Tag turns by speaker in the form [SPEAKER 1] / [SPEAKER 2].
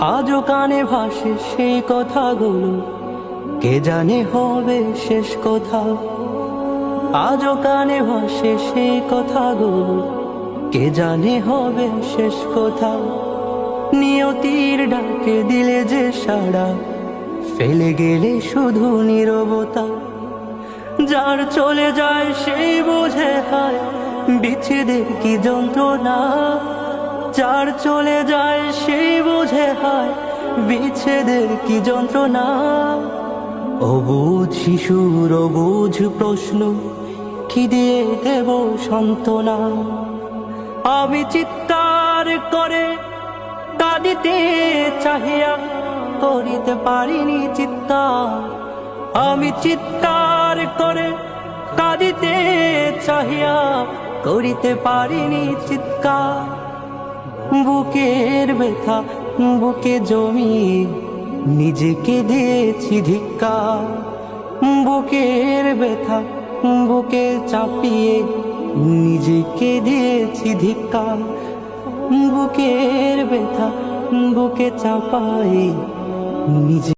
[SPEAKER 1] আজও কানে ভাসে সেই কথাগুলো। কে জানে হবে শেষ কথা? আজও কানে ভাসে সেই কথাগুলো। কে জানে হবে শেষ কথা? নিয়তির ডাকে দিলে যে সাড়া ফেলে গেলে শুধু নীরবতা, যার চলে যায় সেই বোঝে হয়, বিচ্ছেদের কি যন্ত্রণা? যার চলে যায় সেই বোঝে হয়, বিচ্ছেদের কি যন্ত্রণা? অবুঝ শিশুর অবুঝ প্রশ্ন, কি দিয়ে দেব সান্ত্বনা? আমি চিৎকার করে কাঁদিতে চাহিয়া করিতে পারিনি চিৎকার। আমি চিৎকার করে কাঁদিতে চাহিয়া করিতে পারিনি চিৎকার। বুকের ব্যথা, বুকে জমিয়ে নিজেকে দিয়েছি ধিক্কার। বুকের ব্যথা, বুকে চাপিয়ে নিজেকে দিয়েছি ধিক্কার। বুকের ব্যথা, বুকে চাপাই নিজে